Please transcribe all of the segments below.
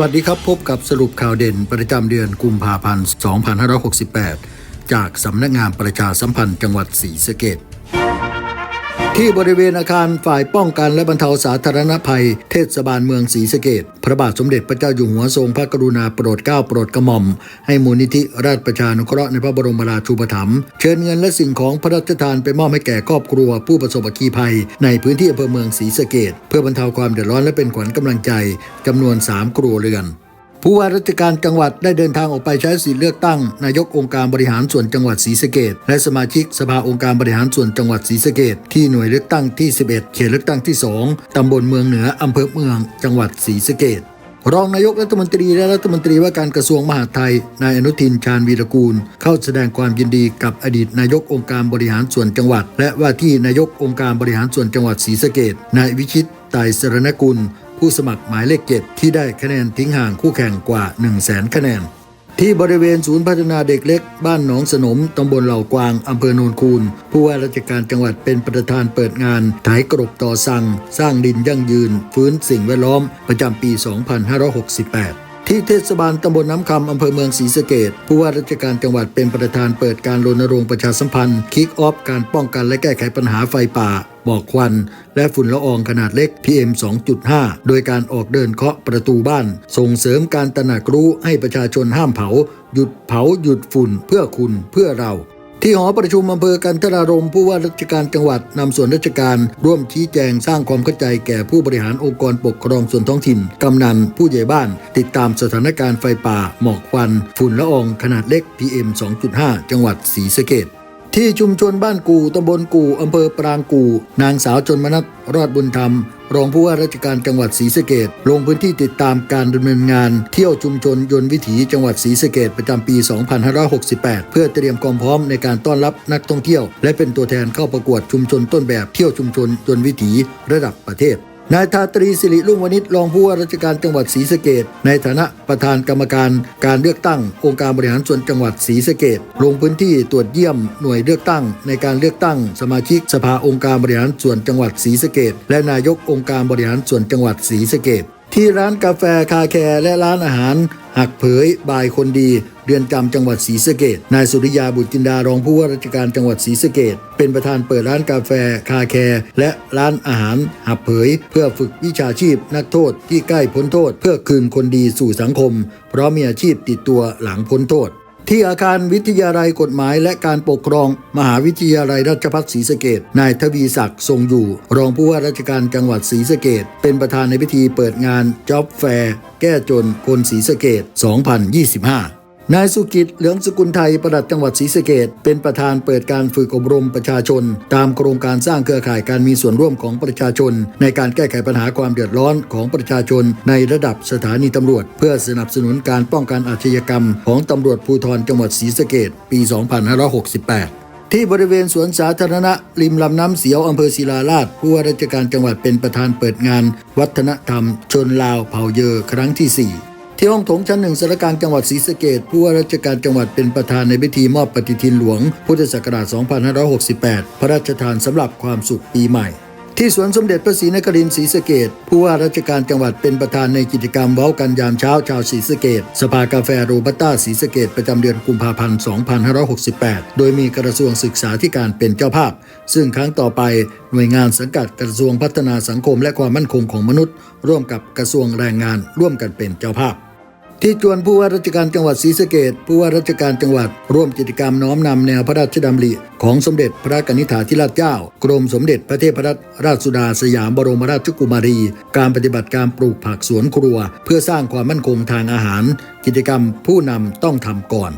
วัสดีครับ พบกับสรุปข่าวเด่นประจำเดือนกุมภาพันธ์ 2568 จากสำนักงานประชาสัมพันธ์จังหวัดศรีสะเกด ที่บริเวณอาคารฝ่ายป้องกันและบรรเทาสาธารณภัย เทศบาลเมืองศรีสะเกดพระบาทสมเด็จพระเจ้าอยู่หัวทรงพระกรุณาโปรดเกล้าโปรดกระหม่อม ให้มูลนิธิราชประชานุเคราะห์ในพระบรมราชูปถัมภ์เชิญเงินและสิ่งของพระราชทานไปมอบให้แก่ครอบครัว ผู้ประสบอัคคีภัย ในพื้นที่อำเภอเมืองศรีสะเกดเพื่อบรรเทาความเดือดร้อนและเป็นขวัญกำลังใจจำนวน 3 ครัวเรือน ผู้ว่าราชการจังหวัดได้เดินทางออกไปใช้สิทธิเลือกตั้ง นายกองค์การบริหารส่วนจังหวัดศรีสะเกดและสมาชิกสภาองค์การบริหารส่วนจังหวัดศรีสะเกดที่หน่วยเลือกตั้งที่ 11 เขตเลือกตั้งที่ 2 ตำบลเมืองเหนือ อำเภอเมือง จังหวัดศรีสะเกดรองนายกรัฐมนตรีและรัฐมนตรีว่าการกระทรวงมหาดไทย นายอนุทินชาญวีรกูล เข้าแสดงความยินดีกับอดีตนายกองค์การบริหารส่วนจังหวัด และว่าที่นายกองค์การบริหารส่วนจังหวัดศรีสะเกดนายวิชิตไตรสรณกุล ผู้สมัครหมายเลขเจ็ดที่ได้คะแนนทิ้งห่างคู่แข่งกว่า 1 0 0 0 0แสนคะแนน ที่บริเวณศูนย์พัฒนาเด็กเล็ก บ้านหนองสนมตำบลเหล่ากวางอำเภอโนนคูนผู้ว่าราชการจังหวัดเป็นประธานเปิดงานถ่ายกรบต่อสั่ง สร้างดินยั่งยืน ฟื้นสิ่งแวดล้อมประจำปี 2568ที่เทศบาลตำบลน้ำคำอำเภอเมืองศรีสะเกดผู้ว่าราชการจังหวัดเป็นประธานเปิดการรณรงค์ประชาสัมพันธ์คิกออฟการป้องกันและแก้ไขปัญหาไฟป่า หมอกควัน และฝุ่นละอองขนาดเล็ก PM 2.5 โดยการออกเดินเคาะประตูบ้าน ส่งเสริมการตระหนักรู้ให้ประชาชนห้ามเผา หยุดเผาหยุดฝุ่นเพื่อคุณเพื่อเราที่หอประชุมอำเภอกันทรารมผู้ว่าราชการจังหวัดนำส่วนราชการร่วมชี้แจงสร้างความเข้าใจแก่ผู้บริหารองค์กรปกครองส่วนท้องถิ่น กำนัน ผู้ใหญ่บ้าน ติดตามสถานการณ์ไฟป่า หมอกควัน ฝุ่นละอองขนาดเล็ก PM 2.5 จังหวัดศรีสะเกด ที่ชุมชนบ้านกูตำบลกูอำเภอปรางกูนางสาวจนมนัทรอดบุญธรรม รองผู้ว่าราชการจังหวัดศรีสะเกดลงพื้นที่ติดตามการดำเนินงาน เที่ยวชุมชนยนต์วิถีจังหวัดศรีสะเกดประจำปี 2568 เพื่อเตรียมความพร้อมในการต้อนรับนักท่องเที่ยว และเป็นตัวแทนเข้าประกวดชุมชนต้นแบบเที่ยวชุมชนยนต์วิถีระดับประเทศ นายทาตรีสิริลุ่งวณิชรองผู้ว่าราชการจังหวัดศรีสะเกดในฐานะประธานกรรมการการเลือกตั้งองค์การบริหารส่วนจังหวัดศรีสะเกดลงพื้นที่ตรวจเยี่ยมหน่วยเลือกตั้ง ในการเลือกตั้ง สมาชิกสภาองค์การบริหารส่วนจังหวัดศรีสะเกดและนายกองค์การบริหารส่วนจังหวัดศรีสะเกด ที่ร้านกาแฟคาแคร์และร้านอาหาร หักเผยบายคนดี เรือนจำจังหวัดศรีสะเกดนายสุริยาบุตรจินดารองผู้ว่าราชการจังหวัดศรีสะเกดเป็นประธานเปิดร้านกาแฟคาแคร์และร้านอาหาร หับเผย เพื่อฝึกวิชาชีพนักโทษที่ใกล้พ้นโทษ เพื่อคืนคนดีสู่สังคม เพราะมีอาชีพติดตัวหลังพ้นโทษ ที่อาคารวิทยาลัยกฎหมายและการปกครอง มหาวิทยาลัยราชภัฏศรีสะเกดนายทวีศักดิ์ทรงอยู่ รองผู้ว่าราชการจังหวัดศรีสะเกดเป็นประธานในพิธีเปิดงานจ็อบแฟร์แก้จนคนศรีสะเกด2025 นายสุกิจเหลืองสกุลไทยประหลัดจังหวัดศรีสะเกดเป็นประธานเปิดการฝึกอบรมประชาชน ตามโครงการสร้างเครือข่ายการมีส่วนร่วมของประชาชน ในการแก้ไขปัญหาความเดือดร้อนของประชาชน ในระดับสถานีตำรวจ เพื่อสนับสนุนการป้องกันอาชญากรรม ของตำรวจภูธรจังหวัดศรีสะเกดปี 2568ที่บริเวณสวนสาธารณะริมลำน้ำเสียวอำเภอศิลาราชผู้ว่าราชการจังหวัดเป็นประธานเปิดงาน วัฒนธรรม ชนลาวเผ่าเยอครั้งที่ 4 ที่ห้องโถงชั้นหนึ่งสารกางจังหวัดศรีสะเกดผู้ว่าราชการจังหวัดเป็นประธานในพิธีมอบปฏิทินหลวง พุทธศักราช 2568 พระราชทานสำหรับความสุขปีใหม่ ที่สวนสมเด็จพระศรีนครินทร์ศรีสะเกดผู้ว่าราชการจังหวัดเป็นประธานในกิจกรรมเว้ากันยามเช้าชาวศรีสะเกดสภากาแฟโรบัสต้าศรีสะเกดประจำเดือนกุมภาพันธ์ 2568 โดยมีกระทรวงศึกษาธิการเป็นเจ้าภาพ ซึ่งครั้งต่อไปหน่วยงานสังกัดกระทรวงพัฒนาสังคมและความมั่นคงของมนุษย์ ร่วมกับกระทรวงแรงงานร่วมกันเป็นเจ้าภาพ ที่จวนผู้ว่าราชการจังหวัดศรีสะเกดผู้ว่าราชการจังหวัด ร่วมกิจกรรมน้อมนำแนวพระราชดำริของสมเด็จพระกนิษฐาธิราชเจ้า กรมสมเด็จพระเทพรัตนราชสุดาสยามบรมราชกุมารี การปฏิบัติการปลูกผักสวนครัว เพื่อสร้างความมั่นคงทางอาหาร กิจกรรมผู้นำต้องทำก่อน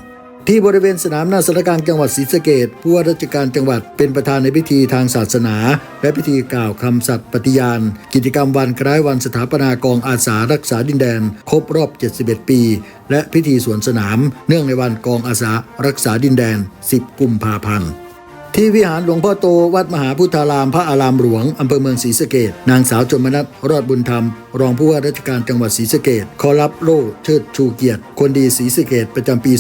ที่บริเวณสนามหน้าสารกลางจังหวัดศรีสะเกดผู้ว่าราชการจังหวัดเป็นประธานในพิธีทางศาสนา และพิธีกล่าวคำสัตย์ปฏิญาณ กิจกรรมวันคล้ายวันสถาปนากองอาสารักษาดินแดน ครบรอบ 71 ปี และพิธีสวนสนาม เนื่องในวันกองอาสารักษาดินแดน 10 กุมภาพันธ์ ที่วิหารหลวงพ่อโตวัดมหาพุทธารามพระอารามหลวงอำเภอเมืองศรีสะเกดนางสาวจมนัทรอดบุญธรรม รองผู้ว่าราชการจังหวัดศรีสะเกดขอรับโล่เชิดชูเกียรติ คนดีศรีสะเกดประจำปี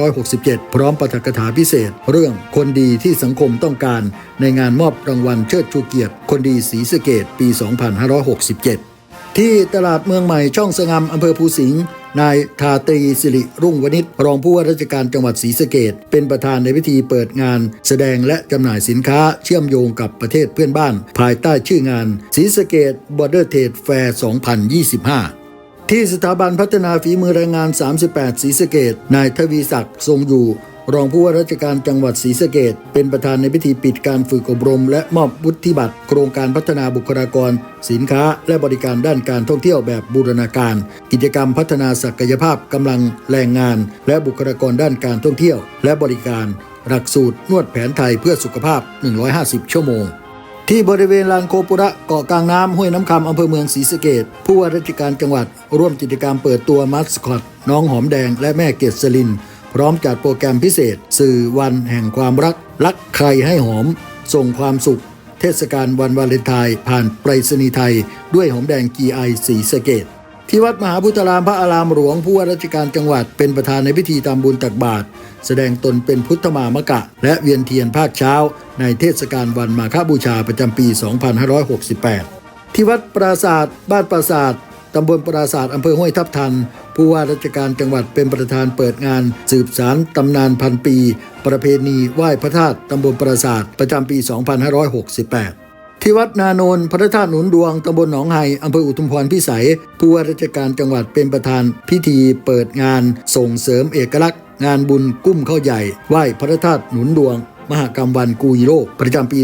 2567 พร้อมปาฐกถาพิเศษ เรื่องคนดีที่สังคมต้องการ ในงานมอบรางวัลเชิดชูเกียรติ คนดีศรีสะเกดปี 2567 ที่ตลาดเมืองใหม่ช่องสงามอำเภอภูสิงห์ นายทาตรีสิริรุ่งวณิชรองผู้ว่าราชการจังหวัดศรีสะเกดเป็นประธานในพิธีเปิดงาน แสดงและจำหน่ายสินค้าเชื่อมโยงกับประเทศเพื่อนบ้าน ภายใต้ชื่องานศรีสะเกด Border Trade Fair 2025ที่สถาบันพัฒนาฝีมือแรงงาน 38 ศรีสะเกดนายทวีศักดิ์ทรงอยู่ รองผู้ว่าราชการจังหวัดศรีสะเกดเป็นประธานในพิธีปิดการฝึกอบรม และมอบวุฒิบัตรโครงการพัฒนาบุคลากร สินค้า และบริการด้านการท่องเที่ยวแบบบูรณาการ กิจกรรมพัฒนาศักยภาพกำลังแรงงาน และบุคลากรด้านการท่องเที่ยว และบริการ หลักสูตรนวดแผนไทยเพื่อสุขภาพ 150 ชั่วโมงที่บริเวณลานโคปุระเกาะกลางน้ำห้วยน้ำคำอำเภอเมืองศรีสะเกดผู้ว่าราชการจังหวัด ร่วมกิจกรรมเปิดตัวมัสคอตน้องหอมแดงและแม่เกศลิน ร้อมจัดโปรแกรมพิเศษ สื่อวันแห่งความรัก รักใครให้หอม ส่งความสุข เทศกาลวันวาเลนไทน์ผ่านไปรษณีย์ไทย ด้วยหอมแดงกีไอสีสะเกดที่วัดมหาพุทธารามพระอารามหลวงผู้ว่าราชการจังหวัดเป็นประธานในพิธีทำบุญตักบาตรแสดงตนเป็นพุทธมามกะ และเวียนเทียนภาคเช้า ในเทศกาลวันมาฆบูชาประจำปี 2568 ที่วัดปราศาสตร์บ้านปราศาสตร์ ตำบลปราศาสตร์อำเภอห้วยทับทัน ผู้ว่าราชการจังหวัดเป็นประธานเปิดงาน สืบสารตำนานพันปี ประเพณีไหว้พระธาตุตำบลปราศาสตร์ประจำปี 2568ที่วัดนาโนนพระธาตุหนุนดวงตำบลหนองไฮอำเภออุทุมพรพิสัย ผู้ว่าราชการจังหวัดเป็นประธาน พิธีเปิดงานส่งเสริมเอกลักษณ์ งานบุญกุ้มข้าวใหญ่ ไหว้พระธาตุหนุนดวง มหกรรมวันกูยโรประจำปี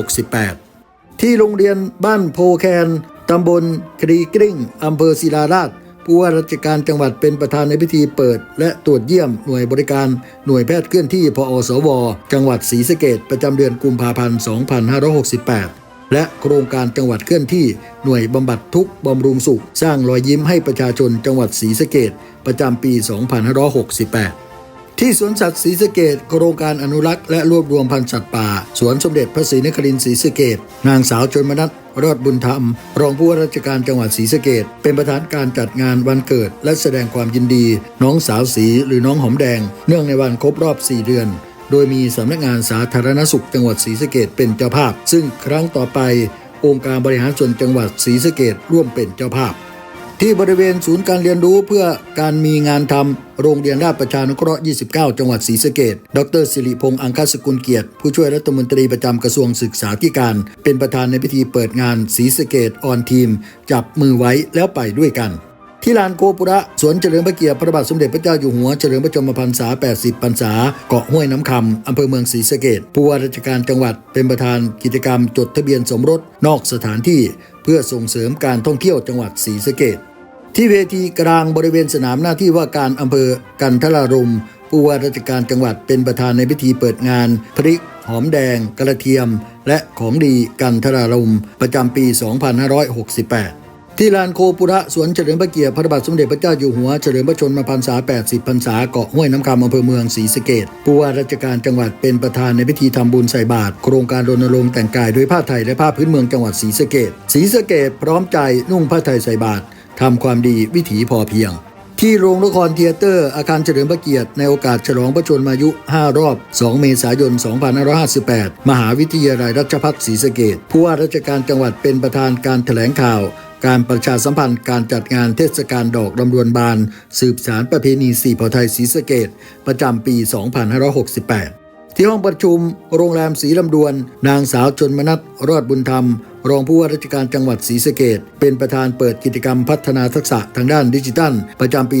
2568 ที่โรงเรียนบ้านโพแคน ตำบลครีกริ่งอำเภอศิลาราชผู้ว่าราชการจังหวัดเป็นประธานในพิธีเปิด และตรวจเยี่ยมหน่วยบริการหน่วยแพทย์เคลื่อนที่พอสว จังหวัดศรีสะเกดประจำเดือนกุมภาพันธ์ 2568 และโครงการจังหวัดเคลื่อนที่หน่วยบำบัดทุกบำรุงสุข สร้างรอยยิ้มให้ประชาชนจังหวัดศรีสะเกดประจำปี 2568 ที่สวนสัตว์ศรีสะเกดโครงการอนุรักษ์และรวบรวมพันธุ์สัตว์ป่า สวนสมเด็จพระศรีนครินทร์ศรีสะเกดนางสาวชนมนัทรอดบุญธรรม รองผู้ว่าราชการจังหวัดศรีสะเกดเป็นประธานการจัดงานวันเกิด และแสดงความยินดี น้องสาวสีหรือน้องหอมแดง เนื่องในวันครบรอบ 4 เดือน โดยมีสำนักงานสาธารณสุขจังหวัดศรีสะเกดเป็นเจ้าภาพ ซึ่งครั้งต่อไป องค์การบริหารส่วนจังหวัดศรีสะเกดร่วมเป็นเจ้าภาพ ที่บริเวณศูนย์การเรียนรู้เพื่อการมีงานทำโรงเรียนราชประชานุเคราะห์ 29 จังหวัดศรีสะเกดดรสิริพงษ์อังคสกุลเกียรติ ผู้ช่วยรัฐมนตรีประจำกระทรวงศึกษาธิการ เป็นประธานในพิธีเปิดงานศรีสะเกดออนทีม จับมือไว้แล้วไปด้วยกันที่ลานโกปุระสวนเฉลิมพระเกียรติพระบาทสมเด็จพระเจ้าอยู่หัวเฉลิมพระชนมพรรษา 80 พรรษา เกาะห้วยน้ำคำอำเภอเมืองศรีสะเกดผู้ว่าราชการจังหวัดเป็นประธานกิจกรรมจดทะเบียนสมรสนอกสถานที่ เพื่อส่งเสริมการท่องเที่ยวจังหวัดศรีสะเกด ที่เวทีกลางบริเวณสนามหน้าที่ว่าการอำเภอกันทรารมผู้ว่าราชการจังหวัดเป็นประธานในพิธีเปิดงานพริกหอมแดง กระเทียม และของดีกันทรารมประจำปี 2568 ที่ลานโคปุระสวนเฉลิมพระเกียรติพระบาทสมเด็จพระเจ้าอยู่หัวเฉลิมพระชนมพรรษา 80 พรรษาเกาะห้วยน้ำคำอำเภอเมืองศรีสะเกดผู้ว่าราชการจังหวัดเป็นประธานในพิธีทำบุญใส่บาตรโครงการรณรงค์แต่งกายด้วยผ้าไทยและผ้าพื้นเมืองจังหวัดศรีสะเกดศรีสะเกดพร้อมใจนุ่งผ้าไทยใส่บาตร ทำความดีวิถีพอเพียง ที่โรงละครเทยเตอร์ อาคารเฉลิมพระเกียรติ ในโอกาสฉลองพระชนมายุ 5 รอบ 2 เมษายน 2558 มหาวิทยาลัยรัชภัฏศรีสะเกดผู้ว่าราชการจังหวัดเป็นประธานการแถลงข่าวการประชาสัมพันธ์การจัดงานเทศกาลดอกลำดวนบาน สืบสารประเพณีสี่เผ่าไทยศรีสะเกดประจำปี 2568 ที่ห้องประชุมโรงแรมศรีลำดวน นางสาวชนมนัทรอดบุญธรรม รองผู้ว่าราชการจังหวัดศรีสะเกดเป็นประธานเปิดกิจกรรมพัฒนาทักษะทางด้านดิจิทัล ประจำปี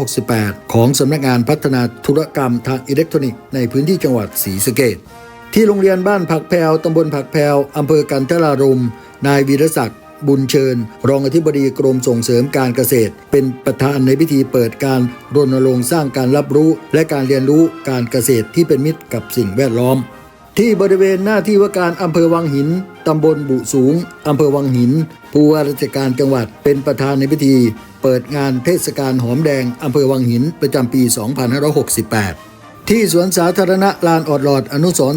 2568 ของสำนักงานพัฒนาธุรกรรมทางอิเล็กทรอนิกส์ในพื้นที่จังหวัดศรีสะเกดที่โรงเรียนบ้านผักแพวตำบลผักแพวอำเภอกันทรารมนายวีรศักดิ์บุญเชิญ รองอธิบดีกรมส่งเสริมการเกษตร เป็นประธานในพิธีเปิดการรณรงค์สร้างการรับรู้ และการเรียนรู้การเกษตรที่เป็นมิตรกับสิ่งแวดล้อม ที่บริเวณหน้าที่ว่าการอำเภอวังหิน ตำบลบุสูง อำเภอวังหิน ผู้ว่าราชการจังหวัดเป็นประธานในพิธี เปิดงานเทศกาลหอมแดง อำเภอวังหิน ประจำปี 2568 ที่สวนสาธารณะลานออดหลอดอนุสร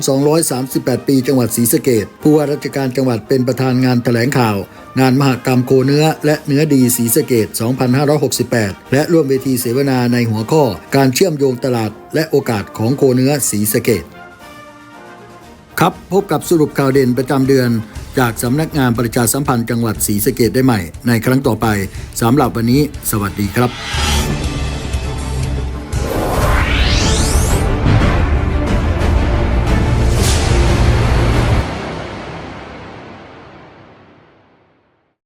238 ปีจังหวัดศรีสะเกดผู้ว่าราชการจังหวัดเป็นประธานงานแถลงข่าว งานมหกรรมโคเนื้อ และเนื้อดีศรีสะเกด2568 และร่วมเวทีเสวนาในหัวข้อ การเชื่อมโยงตลาด และโอกาสของโคเนื้อศรีสะเกด ครับ พบกับสรุปข่าวเด่นประจำเดือน จากสำนักงานประชาสัมพันธ์จังหวัดศรีสะเกดได้ใหม่ ในครั้งต่อไปสำหรับวันนี้ สวัสดีครับ